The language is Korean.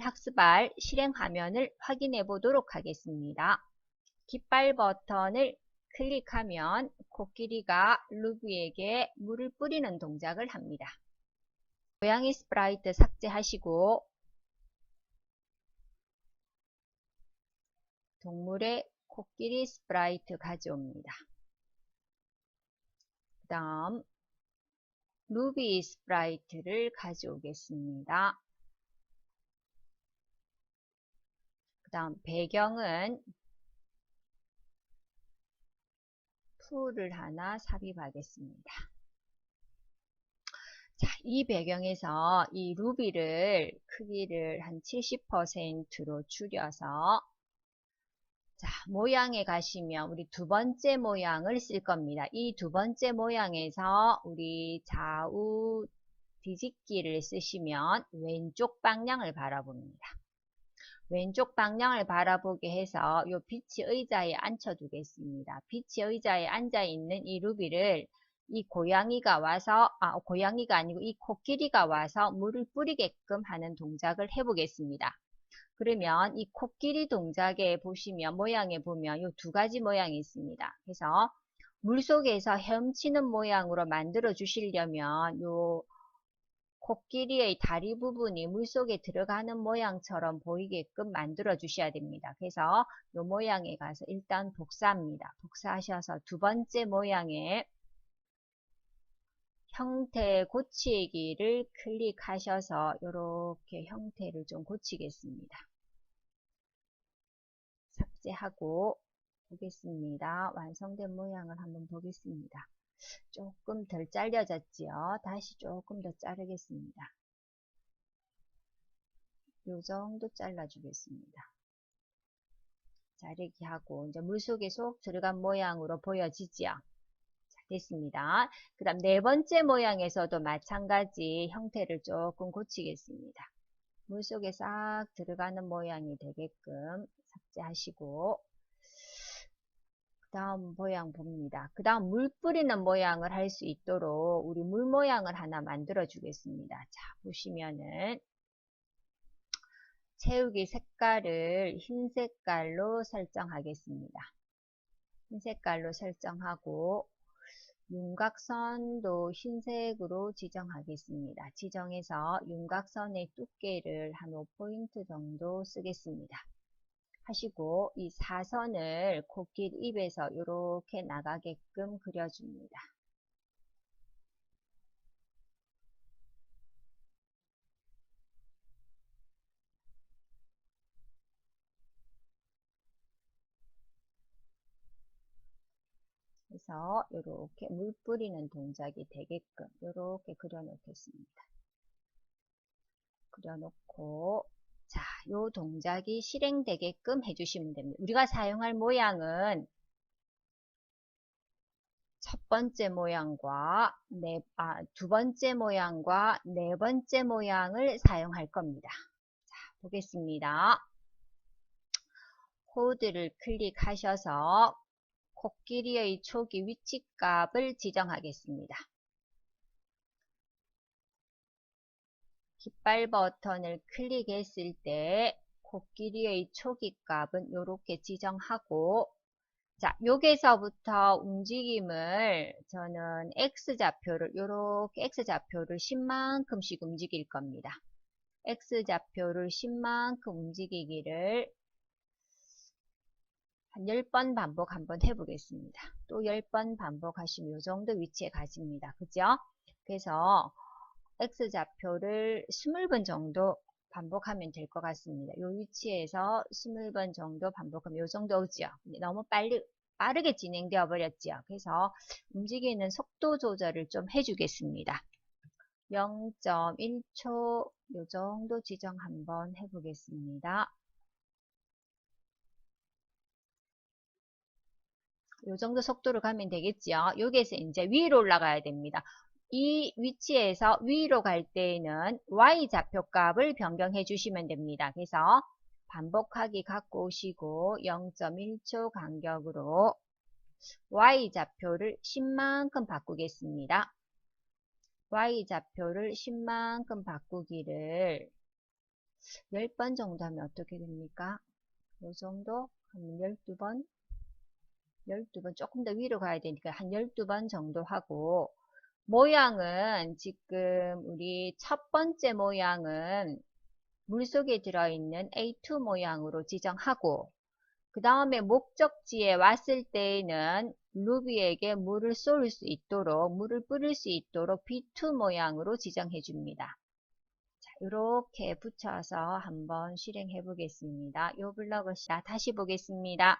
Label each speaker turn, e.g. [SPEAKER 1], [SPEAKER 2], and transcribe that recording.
[SPEAKER 1] 학습할 실행 화면을 확인해 보도록 하겠습니다. 깃발 버튼을 클릭하면 코끼리가 루비에게 물을 뿌리는 동작을 합니다. 고양이 스프라이트 삭제하시고 동물의 코끼리 스프라이트 가져옵니다. 그 다음 루비 스프라이트를 가져오겠습니다. 그 다음 배경은 풀을 하나 삽입하겠습니다. 자, 이 배경에서 이 루비를 크기를 한 70%로 줄여서 자, 모양에 가시면 우리 두 번째 모양을 쓸 겁니다. 이 두 번째 모양에서 우리 좌우 뒤집기를 쓰시면 왼쪽 방향을 바라봅니다. 왼쪽 방향을 바라보게 해서 이 빛이 의자에 앉혀 두겠습니다. 빛이 의자에 앉아 있는 이 루비를 이 고양이가 와서 아 고양이가 아니고 이 코끼리가 와서 물을 뿌리게끔 하는 동작을 해 보겠습니다. 그러면 이 코끼리 동작에 보시면 모양에 보면 이 두 가지 모양이 있습니다. 그래서 물속에서 헤엄치는 모양으로 만들어 주시려면 요 코끼리의 다리 부분이 물속에 들어가는 모양처럼 보이게끔 만들어 주셔야 됩니다. 그래서 이 모양에 가서 일단 복사합니다. 복사하셔서 두 번째 모양에 형태 고치기를 클릭하셔서 이렇게 형태를 좀 고치겠습니다. 삭제하고 보겠습니다. 완성된 모양을 한번 보겠습니다. 조금 덜 잘려졌지요. 다시 조금 더 자르겠습니다. 요 정도 잘라주겠습니다. 자르기 하고 이제 물속에 쏙 들어간 모양으로 보여지지요. 자, 됐습니다. 그 다음 네 번째 모양에서도 마찬가지 형태를 조금 고치겠습니다. 물속에 싹 들어가는 모양이 되게끔 삭제하시고 그 다음 모양 봅니다. 그 다음 물 뿌리는 모양을 할 수 있도록 우리 물 모양을 하나 만들어 주겠습니다. 자 보시면은 채우기 색깔을 흰 색깔로 설정하겠습니다. 흰 색깔로 설정하고 윤곽선도 흰색으로 지정하겠습니다. 지정해서 윤곽선의 두께를 한 5포인트 정도 쓰겠습니다. 하시고 이 사선을 코끼리 입에서 이렇게 나가게끔 그려줍니다. 그래서 이렇게 물 뿌리는 동작이 되게끔 이렇게 그려 놓겠습니다. 그려 놓고 자, 요 동작이 실행되게끔 해주시면 됩니다. 우리가 사용할 모양은 첫 번째 모양과 네, 아, 두 번째 모양과 네 번째 모양을 사용할 겁니다. 자, 보겠습니다. 코드를 클릭하셔서 코끼리의 초기 위치값을 지정하겠습니다. 깃발 버튼을 클릭했을 때 코끼리의 초기 값은 이렇게 지정하고 자, 여기서부터 움직임을 저는 X좌표를 이렇게 X좌표를 10만큼씩 움직일 겁니다. X좌표를 10만큼 움직이기를 한 10번 반복 한번 해보겠습니다. 또 10번 반복하시면 이 정도 위치에 가집니다. 그죠? 그래서 X좌표를 20번 정도 반복하면 될 것 같습니다. 이 위치에서 20번 정도 반복하면 이 정도 오죠. 너무 빨리, 빠르게 진행되어 버렸죠. 그래서 움직이는 속도 조절을 좀 해주겠습니다. 0.1초 이 정도 지정 한번 해보겠습니다. 이 정도 속도로 가면 되겠죠. 여기에서 이제 위로 올라가야 됩니다. 이 위치에서 위로 갈 때에는 Y좌표 값을 변경해 주시면 됩니다. 그래서 반복하기 갖고 오시고 0.1초 간격으로 Y좌표를 10만큼 바꾸겠습니다. Y좌표를 10만큼 바꾸기를 10번 정도 하면 어떻게 됩니까? 요 정도 하면 12번 12번 조금 더 위로 가야 되니까 한 12번 정도 하고 모양은 지금 우리 첫 번째 모양은 물속에 들어있는 A2 모양으로 지정하고 그 다음에 목적지에 왔을 때에는 루비에게 물을 쏠 수 있도록 물을 뿌릴 수 있도록 B2 모양으로 지정해 줍니다. 자, 이렇게 붙여서 한번 실행해 보겠습니다. 이 블럭을 자, 다시 보겠습니다.